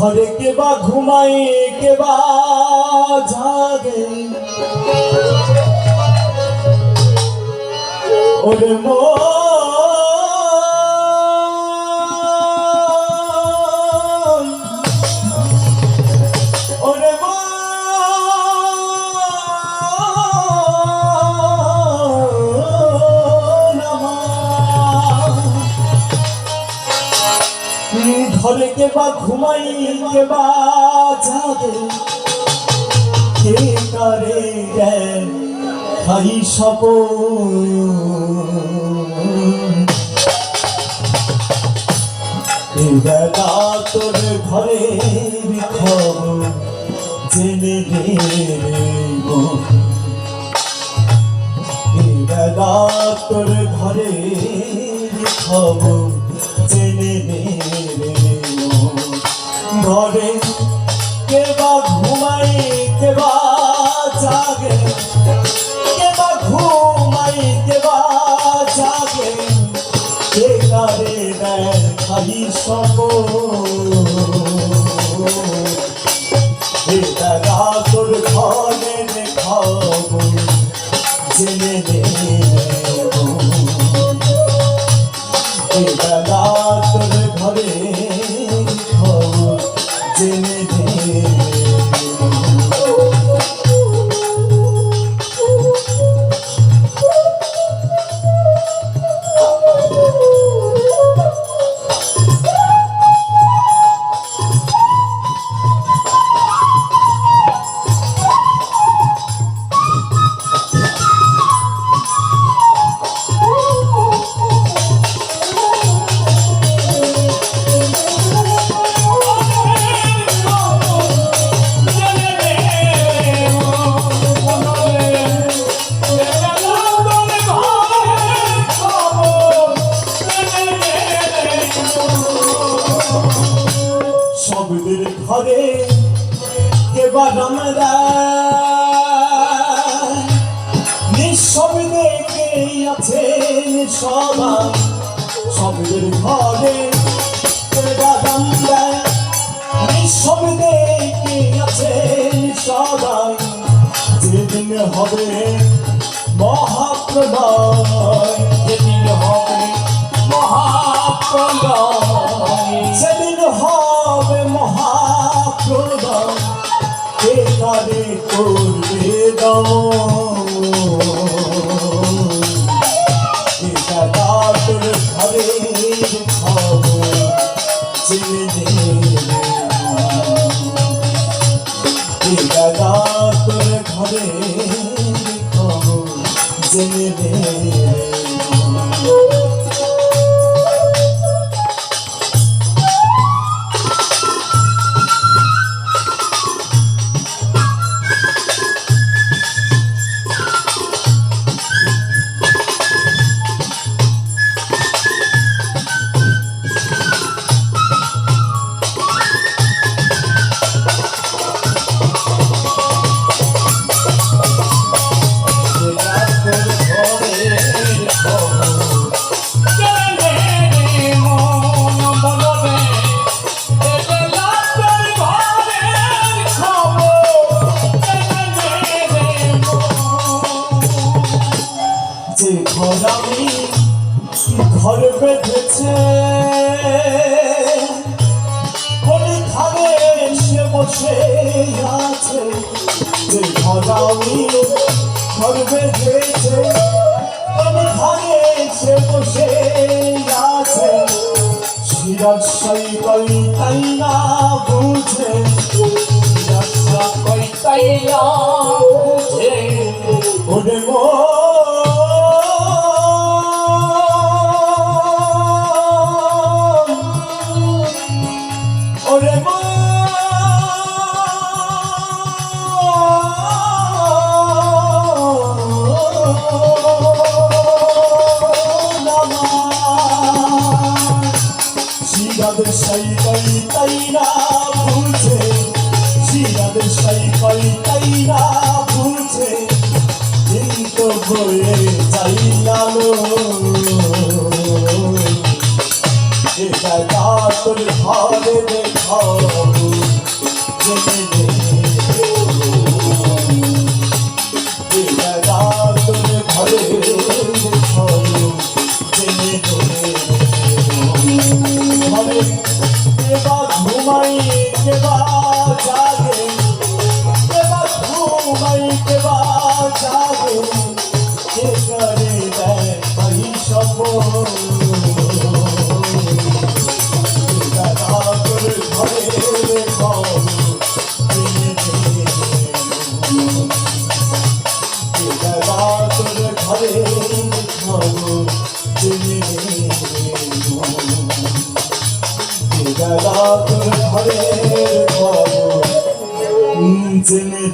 ঘরে কেবা ঘুমাই কেবা জাগে। ওরে আমার ঘরে কেবা ঘুমাই কেবা জাগে কে করে খাই সপ বেলা তোর ঘরে খবর জেনে নেব বেলা তোর ঘরে খবর জেনে নেব ali só vou সবদের ঘরে এবার আমরা নিঃশব্দে কে আছে সবাই সবদের ঘরে এবার আমরা নিঃশব্দে কে আছে সবাই যেদিন হবে মহাপ্রলয়, যেদিন হবে মহাপ্রলয়। কে কারে করবে দাদা তোর ঘরে খবর জেনে ঘর বেঁধেছে। কোনি খাবে সে বসে আছে যে ঘর আমি ঘর বেঁধেছে। কোনি খাবে সে বসে আছে শিরাশাই কই তাই না বুঝে? শিরাশা কই তাই না বুঝে? ওরে মন শিরাদের সাই পাই তাই না বুঝে শিরাদের সাই পাই তাই না বুঝে কিন্তু বয়ে যাই লালো এটা তোর ঘরে দেখাবো। ঘরে জেনে